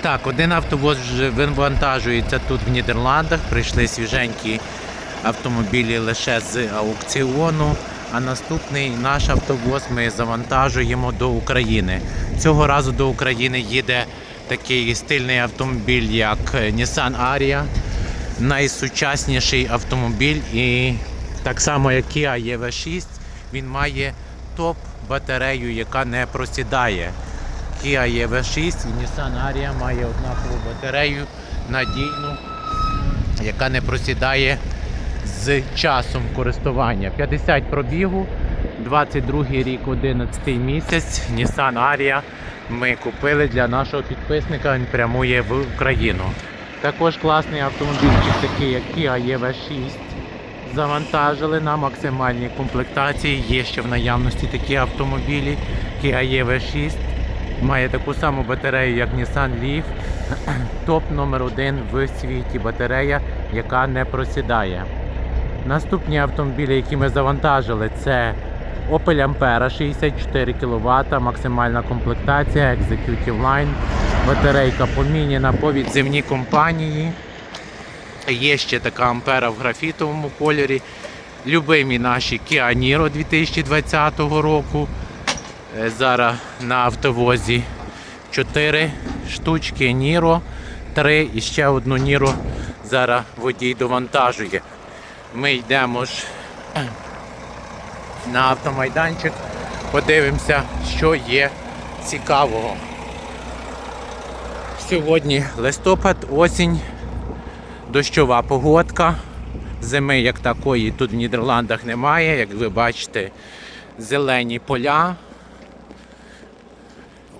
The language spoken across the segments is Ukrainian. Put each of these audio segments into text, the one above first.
Так, один автовоз вже вивантажується тут в Нідерландах. Прийшли свіженькі автомобілі лише з аукціону. А наступний наш автовоз ми завантажуємо до України. Цього разу до України їде такий стильний автомобіль, як Nissan Ariya. Найсучасніший автомобіль і так само як Kia EV6, він має топ батарею, яка не просідає. Kia EV6 і Nissan Ariya має однакову батарею надійну, яка не просідає з часом користування. 50 пробігу, 22 рік, 11 місяць. Nissan Ariya ми купили для нашого підписника, він прямує в Україну. Також класний автомобільчик, такий як Kia EV6. Завантажили на максимальній комплектації. Є ще в наявності такі автомобілі. Kia EV6 має таку саму батарею, як Nissan Leaf. Топ номер один в світі батарея, яка не просідає. Наступні автомобілі, які ми завантажили, це Opel Ampera 64 кВт, максимальна комплектація, Executive Line, батарейка поміняна по відзивній компанії. Є ще така Ампера в графітовому кольорі. Любимі наші Kia Niro 2020 року. Е, Зараз на автовозі 4 штучки Niro, 3 і ще одну Niro зараз водій довантажує. Ми йдемо ж на автомайданчик, подивимося, що є цікавого. Сьогодні листопад, осінь, дощова погодка. Зими як такої тут в Нідерландах немає. Як ви бачите, зелені поля.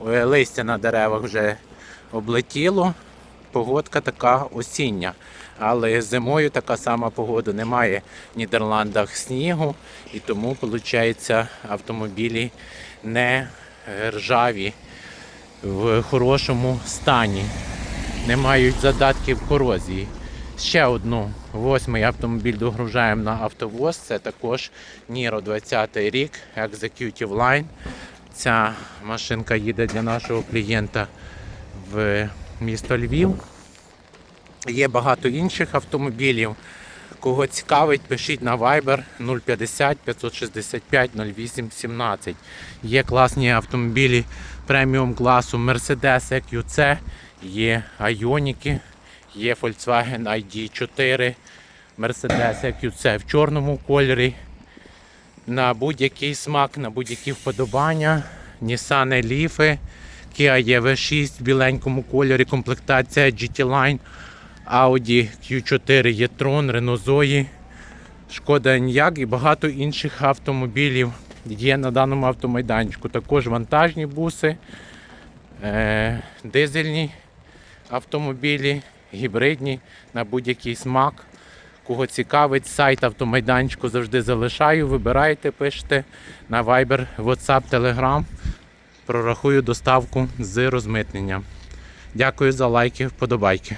Е, Листя на деревах вже облетіло. Погодка така осіння. Але зимою така сама погода немає в Нідерландах снігу, і тому, виходить, автомобілі не ржаві в хорошому стані, не мають задатків корозії. Ще одну восьмий автомобіль догружаємо на автовоз. Це також Niro 20 рік, Executive Line. Ця машинка їде для нашого клієнта в місто Львів. Є багато інших автомобілів. Кого цікавить, пишіть на Viber 050 565 08 17. Є класні автомобілі преміум класу Mercedes EQC, є Ioniq, є Volkswagen ID4, Mercedes EQC в чорному кольорі. На будь-який смак, на будь-які вподобання. Nissan Leaf, Kia EV6 в біленькому кольорі, комплектація GT Line. Audi Q4 e-tron, Renault Zoe, Шкода Enyaq і багато інших автомобілів є на даному автомайданчику. Також вантажні буси, е, дизельні автомобілі, гібридні на будь-який смак. Кого цікавить, сайт автомайданчику завжди залишаю. Вибирайте, пишете на Viber, WhatsApp, Telegram. Прорахую доставку з розмитнення. Дякую за лайки, вподобайки.